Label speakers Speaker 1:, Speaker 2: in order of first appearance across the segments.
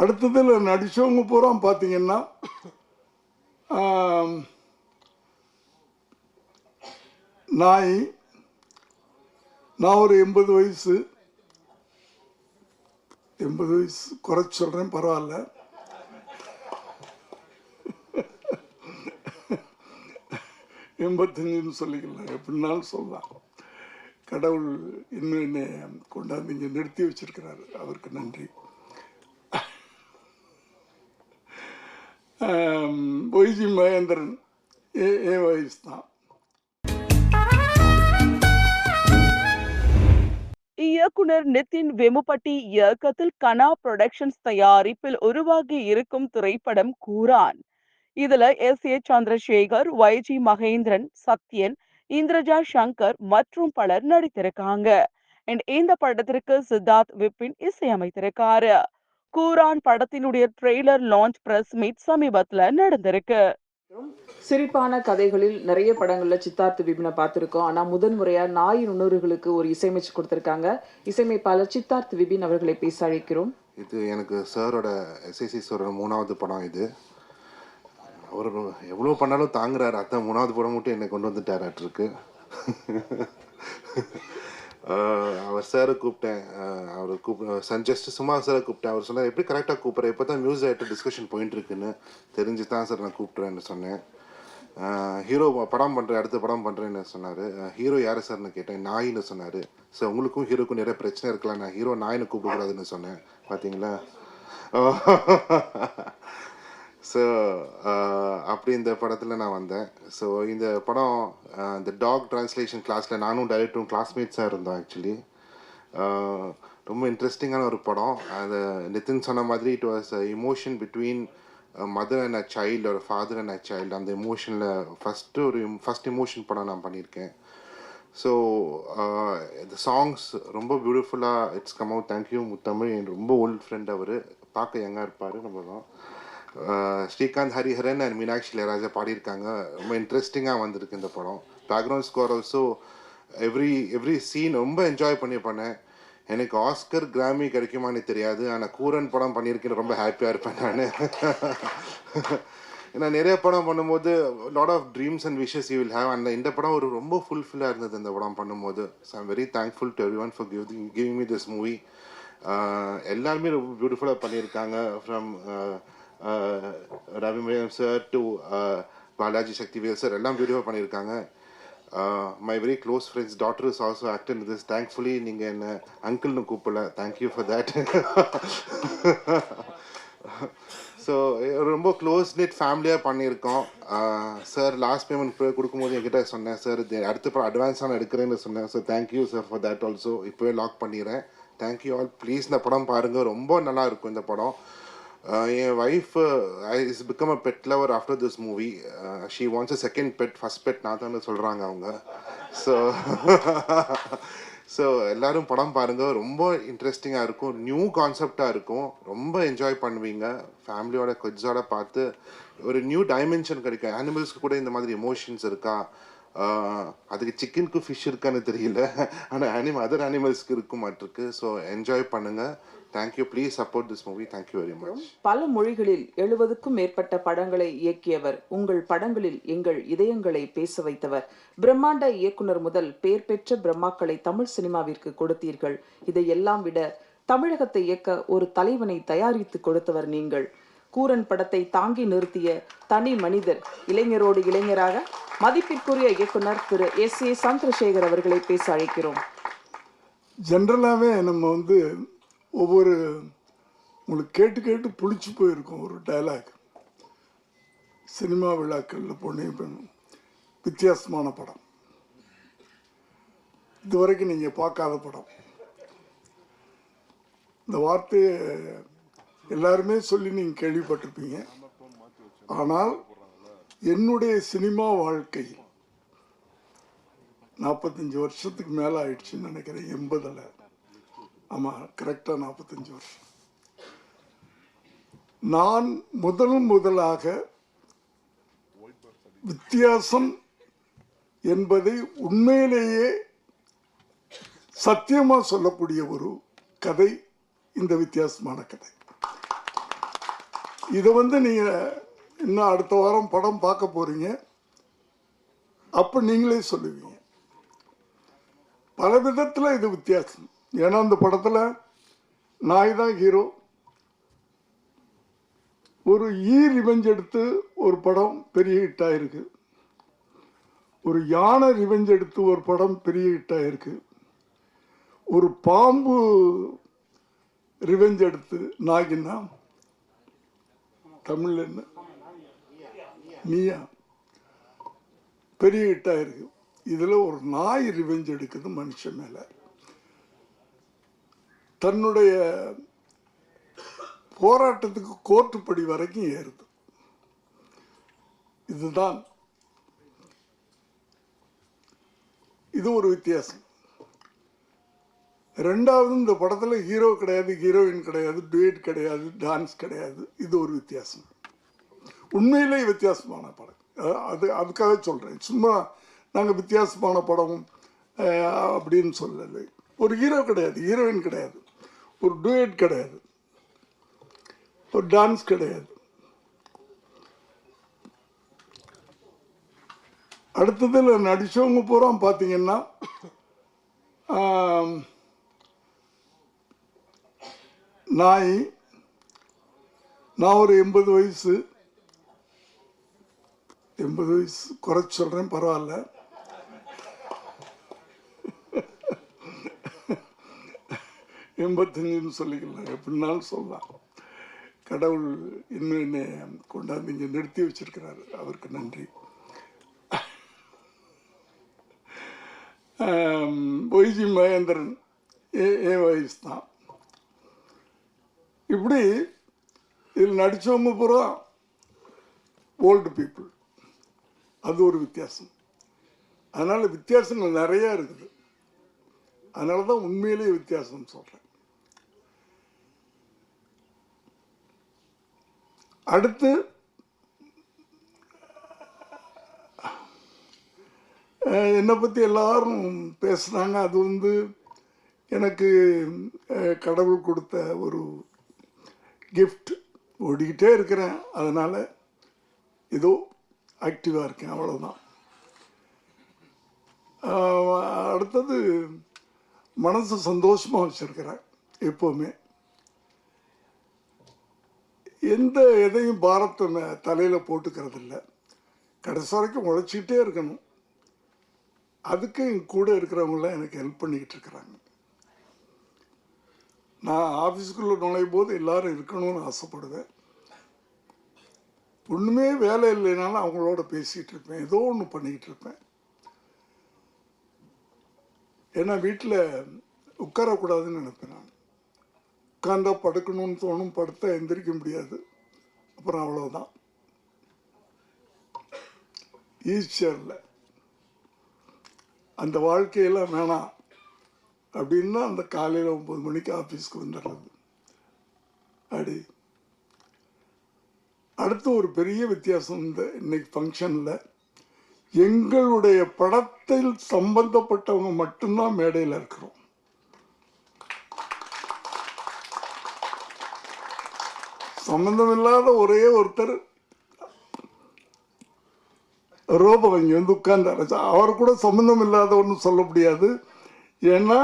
Speaker 1: அடுத்ததில் நடித்தவங்க பூரா பார்த்தீங்கன்னா நாய் நான் ஒரு எண்பது வயசு எண்பது வயசு குறைச்சி சொல்கிறேன் பரவாயில்ல. எண்பத்தஞ்சுன்னு சொல்லிக்கலாம் எப்படின்னாலும் சொல்லலாம். கடவுள் இன்னும் என்னை கொண்டாந்து இங்கே நிறுத்தி வச்சிருக்கிறாரு. அவருக்கு நன்றி. ஒய்ஜி மகேந்திரன் ஏ ஏ வயசு தான்
Speaker 2: இயக்குனர் நிதின் வெமுபட்டி இயக்கத்தில் கனா புரொடக்ஷன்ஸ் தயாரிப்பில் உருவாகி இருக்கும் திரைப்படம் கூரான் இதுல S. A. Chandrasekhar Y G Mahendran Sathyan Indraja Shankar மற்றும் பலர் நடித்திருக்காங்க. அண்ட் இந்த படத்திற்கு சித்தார்த் விபின் இசையமைத்திருக்காரு. கூரான் படத்தினுடைய ட்ரெய்லர் லான்ச் பிரஸ் மீட் சமீபத்துல நடந்திருக்கு.
Speaker 3: சிரிப்பான கதைகளில் நிறைய படங்கள்ல சித்தார்த் விபினை பார்த்திருக்கோம். ஆனா முதன் முறையா நாய் நுண்ணுறுகளுக்கு ஒரு இசையமைச்சு கொடுத்திருக்காங்க. இசையமைப்பாளர் சித்தார்த் விபின் அவர்களை பேச அழைக்கிறோம்.
Speaker 4: இது எனக்கு சாரோட எஸ்ஐசி சாரோட மூணாவது படம் இது. அவர் எவ்வளோ பண்ணாலும் தாங்குறாரு. அதான் மூணாவது படம் மட்டும் என்னை கொண்டு வந்துட்டாராட்டிருக்கு அவர் சாரை கூப்பிட்டேன். அவரை அவர் கூப்பிட சஜஸ்ட் சும்மா சாரை கூப்பிட்டேன். அவர் சொன்னார் எப்படி கரெக்டாக கூப்பிட்றேன் இப்போ தான் மியூஸ் ஆகிட்டு டிஸ்கஷன் போயிட்டு இருக்குன்னு. தெரிஞ்சு தான் சார் நான் கூப்பிட்றேன்னு சொன்னேன். ஹீரோ படம் பண்ணுறேன் அடுத்த படம் பண்ணுறேன்னு சொன்னார். ஹீரோ யார் சார்னு கேட்டேன் நாயின்னு சொன்னார். ஸோ உங்களுக்கும் ஹீரோக்கும் நிறைய பிரச்சனை இருக்கலாம். நான் ஹீரோ நாயின்னு கூப்பிடக்கூடாதுன்னு சொன்னேன். பார்த்தீங்களா ஸோ uh, அப்படி இந்த படத்தில் நான் வந்தேன். ஸோ இந்த படம் uh, இந்த டாக் ட்ரான்ஸ்லேஷன் கிளாஸில் நானும் டைரக்டரும் கிளாஸ்மேட்ஸாக இருந்தோம் ஆக்சுவலி uh, ரொம்ப இன்ட்ரெஸ்டிங்கான ஒரு படம். அது நிதின் சொன்ன மாதிரி it was emotion between mother and a child ஒரு ஃபாதர் அண்ட் அ சைல்டு அந்த இமோஷனில் ஃபஸ்ட்டு ஒரு ஃபஸ்ட் இமோஷன் படம் நான் பண்ணியிருக்கேன். ஸோ இந்த சாங்ஸ் ரொம்ப பியூட்டிஃபுல்லாக it's come out thank you Muthamizh என் ரொம்ப ஓல்ட் ஃப்ரெண்ட் அவர். பார்க்க யங்காக இருப்பார் நம்ம தான். ஸ்ரீகாந்த் ஹரிஹரன் அண்ட் மீனாட்சி இளையராஜா பாடியிருக்காங்க. ரொம்ப இன்ட்ரெஸ்டிங்காக வந்திருக்கு இந்த படம். Background score also every every scene ரொம்ப என்ஜாய் பண்ணி பண்ணேன் எனக்கு ஆஸ்கர் கிராமி கிடைக்குமான்னு தெரியாது. ஆனால் கூரன் படம் பண்ணியிருக்கேன்னு ரொம்ப ஹாப்பியாக இருப்பேன் நான். ஏன்னா நிறைய படம் பண்ணும்போது lot of dreams and wishes you will have அந்த இந்த படம் ஒரு ரொம்ப ஃபுல்ஃபில்லாக இருந்தது இந்த படம் பண்ணும்போது. So I'm very thankful to every one for give giving me this movie எல்லாருமே ரொம்ப பியூட்டிஃபுல்லாக பண்ணியிருக்காங்க. From ரவிமயம் sir to Balaji Sakthivel sir எல்லாம் வீடியோ பண்ணியிருக்காங்க. My very close friend's daughter is also act in this thankfully நீங்கள் என்ன அங்கிள்னு கூப்பிடல. Thank you for that so ரொம்ப க்ளோஸ் நெட் ஃபேமிலியாக பண்ணியிருக்கோம் சார் லாஸ்ட் பேமெண்ட் கொடுக்கும்போது என்கிட்ட சொன்னேன். சார் அடுத்த படம் அட்வான்ஸாக நான் எடுக்கிறேன்னு சொன்னேன். So thank you sir for that also இப்போவே லாக் பண்ணிடுறேன் தேங்க்யூ ஆல் ப்ளீஸ் இந்த படம் பாருங்கள் ரொம்ப நல்லா இருக்கும் இந்த படம். என் wife is become a pet lover after this movie she wants a second pet first pet நான் தான் சொல்கிறாங்க அவங்க. ஸோ ஸோ எல்லாரும் படம் பாருங்கள் ரொம்ப இன்ட்ரெஸ்டிங்காக இருக்கும். நியூ கான்செப்டாக இருக்கும். ரொம்ப என்ஜாய் பண்ணுவீங்க. ஃபேமிலியோட கிட்ஸோட பார்த்து ஒரு நியூ டைமென்ஷன் கிடைக்கும். அனிமல்ஸ்க்கு கூட இந்த மாதிரி எமோஷன்ஸ் இருக்கா? Uh, அதுக்கு சிக்கனுக்கு ஃபிஷ் இருக்கான்னு தெரியல. ஆனால் அனிமல் அதர் அனிமல்ஸ்க்கு இருக்கும் மாட்டிருக்கு. ஸோ என்ஜாய் பண்ணுங்கள் thank you please support this movie thank you very much
Speaker 3: பல மொழிகளில் எழுபதுக்கும் மேற்பட்ட படங்களை இயக்கியவர் உங்கள் படங்களில் எங்கள் இதயங்களை பேச வைத்தவர். பிரம்மாண்ட இயக்குனர் முதல் பெயர் பெற்ற பிரம்மாக்களை தமிழ் சினிமாவிற்கு கொடுத்தீர்கள். இதையெல்லாம் விட தமிழகத்தை இயக்க ஒரு தலைவனை தயாரித்து கொடுத்தவர் நீங்கள். கூரன் படத்தை தாங்கி நிறுத்திய தனி மனிதர் இளைஞரோடு இளைஞராக மதிப்பிற்குரிய இயக்குனர் திரு எஸ் ஏ சந்திரசேகர் அவர்களை பேச அழைக்கிறோம்.
Speaker 1: ஜென்ரலாகவே நம்ம வந்து ஒவ்வொரு உங்களுக்கு கேட்டு கேட்டு புளிச்சு போயிருக்கும் ஒரு டயலாக் சினிமா விழாக்களில் பொண்ணையும் பெண்ணும் வித்தியாசமான படம். இதுவரைக்கும் நீங்கள் பார்க்காத படம். இந்த வார்த்தையை எல்லாருமே சொல்லி நீங்கள் கேள்விப்பட்டிருப்பீங்க. ஆனால் என்னுடைய சினிமா வாழ்க்கை நாற்பத்தஞ்சு வருஷத்துக்கு மேலே ஆயிடுச்சுன்னு நினைக்கிறேன் எண்பதில். ஆமாம் கரெக்டாக நாற்பத்தஞ்சு வருஷம். நான் முதல் முதலாக வித்தியாசம் என்பதை உண்மையிலேயே சத்தியமாக சொல்லக்கூடிய ஒரு கதை இந்த வித்தியாசமான கதை. இதை வந்து நீங்கள் இன்னும் அடுத்த வாரம் படம் பார்க்க போகிறீங்க அப்போ நீங்களே சொல்லுவீங்க. பல விதத்தில் இது வித்தியாசம். ஏன்னா அந்த படத்தில் நாய் தான் ஹீரோ. ஒரு ஈ ரிவெஞ்ச் எடுத்து ஒரு படம் பெரிய ஹிட் ஆயிருக்கு. ஒரு யானை ரிவெஞ்ச் எடுத்து ஒரு படம் பெரிய ஹிட் ஆயிருக்கு. ஒரு பாம்பு ரிவெஞ்ச் எடுத்து நாகின்னா தமிழ் என்ன? நீயா? பெரிய ஹிட் ஆயிருக்கு. இதில் ஒரு நாய் ரிவெஞ்ச் எடுக்குது மனுஷன் மேலே. தன்னுடைய போராட்டத்துக்கு கோர்ட்டுப்படி வரைக்கும் ஏறுது. இதுதான். இது ஒரு வித்தியாசம். ரெண்டாவது இந்த படத்தில் ஹீரோ கிடையாது ஹீரோயின் கிடையாது டுவேட் கிடையாது டான்ஸ் கிடையாது. இது ஒரு வித்தியாசம். உண்மையிலே வித்தியாசமான படம். அது அதுக்காக சொல்கிறேன் சும்மா நாங்கள் வித்தியாசமான படம் அப்படின்னு சொல்லலை. ஒரு ஹீரோ கிடையாது ஹீரோயின் கிடையாது. ஒரு டூயட் கிடையாது. ஒரு டான்ஸ் கிடையாது. அடுத்ததில் நடிச்சவங்க பூரா பார்த்தீங்கன்னா நாய். நான் ஒரு எண்பது வயசு. எண்பது வயசு குறைச்சி சொல்கிறேன் பரவாயில்ல. எண்பத்தஞ்சுன்னு சொல்லிக்கலாம் எப்படின்னாலும் சொல்லலாம். கடவுள் இன்னும் என்னை கொண்டாந்து இங்கே நிறுத்தி வச்சிருக்கிறாரு. அவருக்கு நன்றி. ஒய்ஜி மகேந்திரன் ஏ ஏ வயசு தான். இப்படி இதில் நடித்தவங்க பூரா ஓல்டு பீப்புள். அது ஒரு வித்தியாசம். அதனால் வித்தியாசங்கள் நிறையா இருக்குது. அதனால தான் உண்மையிலேயே வித்தியாசம் சொல்கிறேன் அடுத்து என்னை பற்றி எல்லாரும் பேசுனாங்க. அது வந்து எனக்கு கடவுள் கொடுத்த ஒரு கிஃப்ட் ஓடிக்கிட்டே இருக்கிறேன். அதனால் ஏதோ ஆக்டிவாக இருக்கேன். அவ்வளோதான் அடுத்தது மனசு சந்தோஷமாக வச்சுருக்கிறேன் எப்போவுமே. எந்த எதையும் பாரத்தை தலையில் போட்டுக்கிறது இல்லை கடைசி வரைக்கும் உழைச்சிக்கிட்டே இருக்கணும். அதுக்கு என் கூட இருக்கிறவங்களாம் எனக்கு ஹெல்ப் பண்ணிக்கிட்டு இருக்கிறாங்க. நான் ஆஃபீஸுக்குள்ளே நுழையும் போது எல்லாரும் இருக்கணும்னு ஆசைப்படுவேன். ஒன்றுமே வேலை இல்லைனாலும் அவங்களோட பேசிகிட்டு இருப்பேன். ஏதோ ஒன்று பண்ணிக்கிட்டு இருப்பேன். ஏன்னா வீட்டில் உட்காரக்கூடாதுன்னு நினைப்பேன் நான். உட்காந்தா படுக்கணும்னு தோணும் படுத்தா எந்திரிக்க முடியாது. அப்புறம் அவ்வளோதான் ஈஸ்டரில் அந்த வாழ்க்கையெல்லாம் வேணாம் அப்படின்னா அந்த காலையில் ஒம்பது மணிக்கு ஆஃபீஸ்க்கு வந்துடுறது. அப்படி அடுத்து ஒரு பெரிய வித்தியாசம் இந்த இன்னைக்கு ஃபங்க்ஷனில் எங்களுடைய படத்தில் சம்பந்தப்பட்டவங்க மட்டும்தான் மேடையில் இருக்கிறோம். சம்பந்தமில்லாத ஒரே ஒருத்தர் ரோபம் இங்கே வந்து உட்கார்ந்தார். அவர் கூட சம்பந்தம் இல்லாத ஒன்றும் சொல்ல முடியாது. ஏன்னா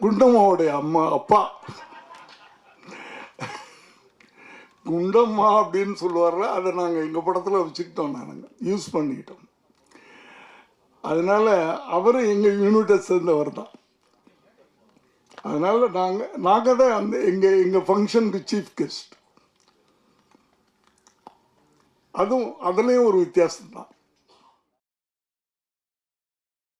Speaker 1: குண்டம்மாவுடைய அம்மா அப்பா. குண்டம்மா அப்படின்னு சொல்லுவார்ல அதை நாங்கள் எங்கள் படத்தில் வச்சுக்கிட்டோம் நாங்கள் யூஸ் பண்ணிக்கிட்டோம். அதனால அவரும் எங்கள் யூனிட்டை சேர்ந்தவர் தான் அதனால் நாங்கள் நாங்கள் தான் அந்த எங்கள் எங்கள் ஃபங்க்ஷனுக்கு சீஃப் கெஸ்ட் அதுவும் அதுலேயும் ஒரு வித்தியாசம் தான்